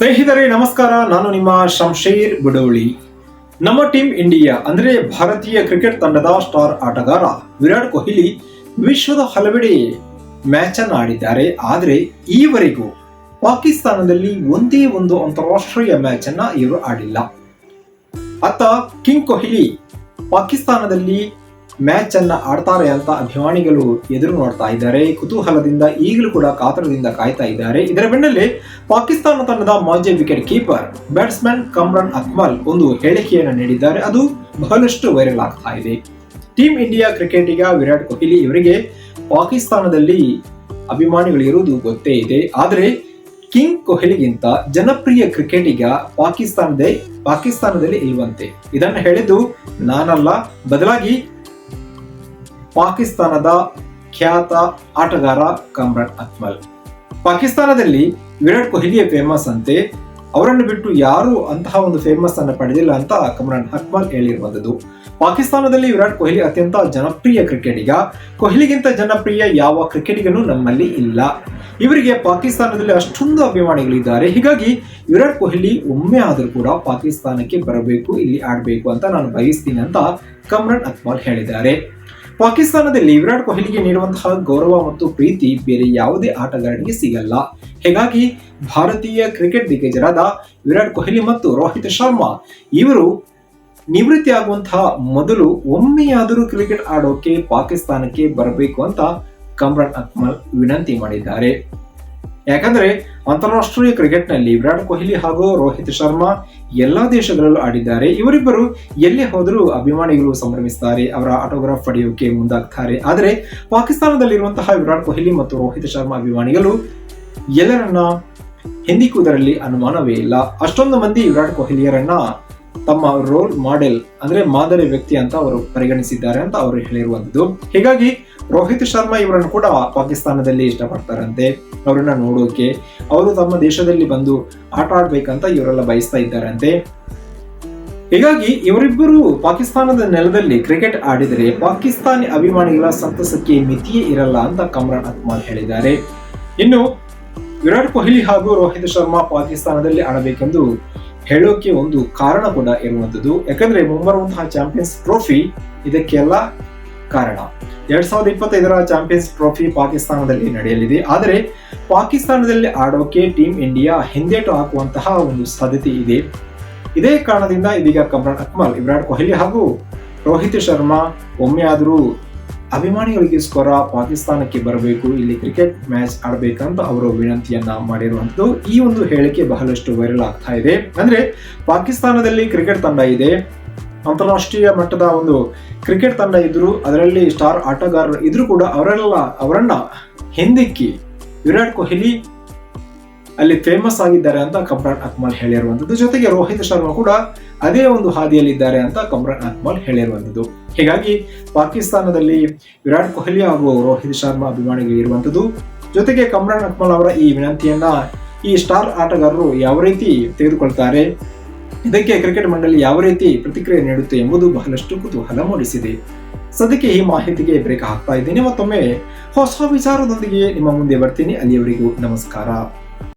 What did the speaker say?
ಸ್ನೇಹಿತರೆ, ನಮಸ್ಕಾರ. ನಾನು ನಿಮ್ಮ ಶಂಶೀರ್ ಬುಡೋಳಿ. ನಮ್ಮ ಟೀಮ್ ಇಂಡಿಯಾ, ಅಂದ್ರೆ ಭಾರತೀಯ ಕ್ರಿಕೆಟ್ ತಂಡದ ಸ್ಟಾರ್ ಆಟಗಾರ ವಿರಾಟ್ ಕೊಹ್ಲಿ ವಿಶ್ವದ ಹಲವೆಡೆ ಮ್ಯಾಚ್ ಅನ್ನು ಆಡಿದ್ದಾರೆ. ಆದರೆ ಈವರೆಗೂ ಪಾಕಿಸ್ತಾನದಲ್ಲಿ ಒಂದೇ ಒಂದು ಅಂತಾರಾಷ್ಟ್ರೀಯ ಮ್ಯಾಚ್ ಅನ್ನ ಇವರು ಆಡಿಲ್ಲ. ಅತ್ತ ಕಿಂಗ್ ಕೊಹ್ಲಿ ಪಾಕಿಸ್ತಾನದಲ್ಲಿ ಮ್ಯಾಚ್ ಅನ್ನ ಆಡ್ತಾರೆ ಅಂತ ಅಭಿಮಾನಿಗಳು ಎದುರು ನೋಡ್ತಾ ಇದ್ದಾರೆ. ಕುತೂಹಲದಿಂದ ಈಗಲೂ ಕೂಡ ಕಾತರದಿಂದ ಕಾಯ್ತಾ ಇದ್ದಾರೆ. ಇದರ ಬೆನ್ನಲ್ಲೇ ಪಾಕಿಸ್ತಾನ ತಂಡದ ಮಾಜಿ wicket keeper batsman Kamran Akmal ಒಂದು ಹೇಳಿಕೆಯನ್ನು ನೀಡಿದ್ದಾರೆ. ಅದು ಬಹಳಷ್ಟು ವೈರಲ್ ಆಗ್ತಾ ಇದೆ. ಟೀಮ್ ಇಂಡಿಯಾ ಕ್ರಿಕೆಟಿಗ ವಿರಾಟ್ ಕೊಹ್ಲಿ ಇವರಿಗೆ ಪಾಕಿಸ್ತಾನದಲ್ಲಿ ಅಭಿಮಾನಿಗಳು ಇರುವುದು ಗೊತ್ತೇ ಇದೆ. ಆದರೆ ಕಿಂಗ್ ಕೊಹ್ಲಿಗಿಂತ ಜನಪ್ರಿಯ ಕ್ರಿಕೆಟಿಗ ಪಾಕಿಸ್ತಾನದೇ ಪಾಕಿಸ್ತಾನದಲ್ಲಿ ಇಲ್ವಂತೆ ಇದನ್ನು ಹೇಳಿದ್ದು ನಾನಲ್ಲ, ಬದಲಾಗಿ ಪಾಕಿಸ್ತಾನದ ಖ್ಯಾತ ಆಟಗಾರ ಕಮ್ರಾನ್ ಅಕ್ಮಲ್. ಪಾಕಿಸ್ತಾನದಲ್ಲಿ ವಿರಾಟ್ ಕೊಹ್ಲಿಯೇ ಫೇಮಸ್ ಅಂತೆ, ಅವರನ್ನು ಬಿಟ್ಟು ಯಾರು ಅಂತಹ ಒಂದು ಫೇಮಸ್ ಅನ್ನು ಪಡೆದಿಲ್ಲ ಅಂತ ಕಮ್ರಾನ್ ಅಕ್ಮಲ್ ಹೇಳಿರುವಂತದ್ದು ಪಾಕಿಸ್ತಾನದಲ್ಲಿ ವಿರಾಟ್ ಕೊಹ್ಲಿ ಅತ್ಯಂತ ಜನಪ್ರಿಯ ಕ್ರಿಕೆಟಿಗ. ಕೊಹ್ಲಿಗಿಂತ ಜನಪ್ರಿಯ ಯಾವ ಕ್ರಿಕೆಟಿಗನೂ ನಮ್ಮಲ್ಲಿ ಇಲ್ಲ. ಇವರಿಗೆ ಪಾಕಿಸ್ತಾನದಲ್ಲಿ ಅಷ್ಟೊಂದು ಅಭಿಮಾನಿಗಳಿದ್ದಾರೆ ಹೀಗಾಗಿ ವಿರಾಟ್ ಕೊಹ್ಲಿ ಒಮ್ಮೆ ಆದರೂ ಕೂಡ ಪಾಕಿಸ್ತಾನಕ್ಕೆ ಬರಬೇಕು, ಇಲ್ಲಿ ಆಡಬೇಕು ಅಂತ ನಾನು ಬಯಸ್ತೀನಿ ಅಂತ ಕಮ್ರಾನ್ ಅಕ್ಮಲ್ ಹೇಳಿದ್ದಾರೆ. ಪಾಕಿಸ್ತಾನದಲ್ಲಿ ವಿರಾಟ್ ಕೊಹ್ಲಿಗೆ ನೀಡುವಂತಹ ಗೌರವ ಮತ್ತು ಪ್ರೀತಿ ಬೇರೆ ಯಾವುದೇ ಆಟಗಾರನಿಗೆ ಸಿಗಲ್ಲ. ಹೀಗಾಗಿ ಭಾರತೀಯ ಕ್ರಿಕೆಟ್ ದಿಗ್ಗಜರಾದ ವಿರಾಟ್ ಕೊಹ್ಲಿ ಮತ್ತು ರೋಹಿತ್ ಶರ್ಮಾ ಇವರು ನಿವೃತ್ತಿ ಆಗುವಂತಹ ಮೊದಲು ಒಮ್ಮೆಯಾದರೂ ಕ್ರಿಕೆಟ್ ಆಡೋಕೆ ಪಾಕಿಸ್ತಾನಕ್ಕೆ ಬರಬೇಕು ಅಂತ ಕಮ್ರಾನ್ ಅಕ್ಮಲ್ ವಿನಂತಿ ಮಾಡಿದ್ದಾರೆ. ಯಾಕಂದ್ರೆ ಅಂತಾರಾಷ್ಟ್ರೀಯ ಕ್ರಿಕೆಟ್ನಲ್ಲಿ ವಿರಾಟ್ ಕೊಹ್ಲಿ ಹಾಗೂ ರೋಹಿತ್ ಶರ್ಮಾ ಎಲ್ಲಾ ದೇಶಗಳಲ್ಲೂ ಆಡಿದ್ದಾರೆ. ಇವರಿಬ್ಬರು ಎಲ್ಲೇ ಹೋದರೂ ಅಭಿಮಾನಿಗಳು ಸಂಭ್ರಮಿಸುತ್ತಾರೆ ಅವರ ಆಟೋಗ್ರಾಫ್ ಪಡೆಯೋಕೆ ಮುಂದಾಗ್ತಾರೆ. ಆದರೆ ಪಾಕಿಸ್ತಾನದಲ್ಲಿರುವಂತಹ ವಿರಾಟ್ ಕೊಹ್ಲಿ ಮತ್ತು ರೋಹಿತ್ ಶರ್ಮಾ ಅಭಿಮಾನಿಗಳು ಎಲ್ಲರನ್ನ ಹಿಂದಿಕ್ಕುವುದರಲ್ಲಿ ಅನುಮಾನವೇ ಇಲ್ಲ. ಅಷ್ಟೊಂದು ಮಂದಿ ವಿರಾಟ್ ಕೊಹ್ಲಿಯರನ್ನ ತಮ್ಮ ರೋಲ್ ಮಾಡೆಲ್ ಅಂದ್ರೆ ಮಾದರಿ ವ್ಯಕ್ತಿ ಅಂತ ಅವರು ಪರಿಗಣಿಸಿದ್ದಾರೆ ಅಂತ ಅವರು ಹೇಳಿರುವಂತದ್ದು ಹೀಗಾಗಿ ರೋಹಿತ್ ಶರ್ಮಾ ಇವರನ್ನು ಕೂಡ ಪಾಕಿಸ್ತಾನದಲ್ಲಿ ಇಷ್ಟಪಡ್ತಾರಂತೆ. ಅವರನ್ನ ನೋಡೋಕೆ ಅವರು ತಮ್ಮ ದೇಶದಲ್ಲಿ ಬಂದು ಆಟ ಆಡ್ಬೇಕಂತ ಇವರೆಲ್ಲ ಬಯಸ್ತಾ ಇದ್ದಾರಂತೆ. ಹೀಗಾಗಿ ಇವರಿಬ್ಬರು ಪಾಕಿಸ್ತಾನದ ನೆಲದಲ್ಲಿ ಕ್ರಿಕೆಟ್ ಆಡಿದರೆ ಪಾಕಿಸ್ತಾನಿ ಅಭಿಮಾನಿಗಳ ಸಂತಸಕ್ಕೆ ಮಿತಿಯೇ ಇರಲ್ಲ ಅಂತ ಕಮ್ರಾನ್ ಅತ್ಮಾನ್ ಹೇಳಿದ್ದಾರೆ. ಇನ್ನು ವಿರಾಟ್ ಕೊಹ್ಲಿ ಹಾಗೂ ರೋಹಿತ್ ಶರ್ಮಾ ಪಾಕಿಸ್ತಾನದಲ್ಲಿ ಆಡಬೇಕೆಂದು ಹೇಳೋಕೆ ಒಂದು ಕಾರಣ ಕೂಡ ಇರುವಂತದ್ದು ಯಾಕಂದ್ರೆ ಮುಂಬರುವಂತಹ ಚಾಂಪಿಯನ್ಸ್ ಟ್ರೋಫಿ ಇದಕ್ಕೆಲ್ಲ ಕಾರಣ. ಎರಡ್ ಸಾವಿರದ ಇಪ್ಪತ್ತೈದರ ಚಾಂಪಿಯನ್ಸ್ ಟ್ರೋಫಿ ಪಾಕಿಸ್ತಾನದಲ್ಲಿ ನಡೆಯಲಿದೆ. ಆದರೆ ಪಾಕಿಸ್ತಾನದಲ್ಲಿ ಆಡೋಕೆ ಟೀಮ್ ಇಂಡಿಯಾ ಹಿಂದೇಟು ಹಾಕುವಂತಹ ಒಂದು ಸಾಧ್ಯತೆ ಇದೆ. ಇದೇ ಕಾರಣದಿಂದ ಇದೀಗ ಕಮ್ರಾನ್ ಅಕ್ಮಲ್, ವಿರಾಟ್ ಕೊಹ್ಲಿ ಹಾಗೂ ರೋಹಿತ್ ಶರ್ಮಾ ಒಮ್ಮೆ ಆದರೂ ಅಭಿಮಾನಿಗಳಿಗೋಸ್ಕರ ಪಾಕಿಸ್ತಾನಕ್ಕೆ ಬರಬೇಕು, ಇಲ್ಲಿ ಕ್ರಿಕೆಟ್ ಮ್ಯಾಚ್ ಆಡಬೇಕಂತ ಅವರು ವಿನಂತಿಯನ್ನ ಮಾಡಿರುವಂತದ್ದು ಈ ಒಂದು ಹೇಳಿಕೆ ಬಹಳಷ್ಟು ವೈರಲ್ ಆಗ್ತಾ ಇದೆ. ಅಂದ್ರೆ ಪಾಕಿಸ್ತಾನದಲ್ಲಿ ಕ್ರಿಕೆಟ್ ತಂಡ ಇದೆ. ಅಂತಾರಾಷ್ಟ್ರೀಯ ಮಟ್ಟದ ಒಂದು ಕ್ರಿಕೆಟ್ ತಂಡ ಇದ್ರು ಅದರಲ್ಲಿ ಸ್ಟಾರ್ ಆಟಗಾರರು ಇದ್ರು ಕೂಡ ಅವರೆಲ್ಲ ಅವರನ್ನ ಹಿಂದಿಕ್ಕಿ ವಿರಾಟ್ ಕೊಹ್ಲಿ ಅಲ್ಲಿ ಫೇಮಸ್ ಆಗಿದ್ದಾರೆ ಅಂತ ಕಮ್ರಾನ್ ಅಕ್ಮಲ್ ಹೇಳಿರುವಂತದ್ದು. ಜೊತೆಗೆ ರೋಹಿತ್ ಶರ್ಮಾ ಕೂಡ ಅದೇ ಒಂದು ಹಾದಿಯಲ್ಲಿದ್ದಾರೆ ಅಂತ ಕಮ್ರಾನ್ ಅಕ್ಮಲ್ ಹೇಳಿರುವಂತದ್ದು. ಹೀಗಾಗಿ ಪಾಕಿಸ್ತಾನದಲ್ಲಿ ವಿರಾಟ್ ಕೊಹ್ಲಿ ಹಾಗೂ ರೋಹಿತ್ ಶರ್ಮಾ ಅಭಿಮಾನಿಗಳು ಇರುವಂತದ್ದು ಜೊತೆಗೆ ಕಮ್ರಾನ್ ಅಕ್ಮಲ್ ಅವರ ಈ ವಿನಂತಿಯನ್ನ ಈ ಸ್ಟಾರ್ ಆಟಗಾರರು ಯಾವ ರೀತಿ ತೆಗೆದುಕೊಳ್ತಾರೆ, ಇದಕ್ಕೆ ಕ್ರಿಕೆಟ್ ಮಂಡಳಿ ಯಾವ ರೀತಿ ಪ್ರತಿಕ್ರಿಯೆ ನೀಡುತ್ತೆ ಎಂಬುದು ಬಹಳಷ್ಟು ಕುತೂಹಲ ಮೂಡಿಸಿದೆ. ಸದ್ಯಕ್ಕೆ ಈ ಮಾಹಿತಿಗೆ ಬ್ರೇಕ್ ಹಾಕ್ತಾ ಇದ್ದೀನಿ. ಮತ್ತೊಮ್ಮೆ ಹೊಸ ವಿಚಾರದೊಂದಿಗೆ ನಿಮ್ಮ ಮುಂದೆ ಬರ್ತೀನಿ. ಅಲ್ಲಿಯವರೆಗೂ ನಮಸ್ಕಾರ.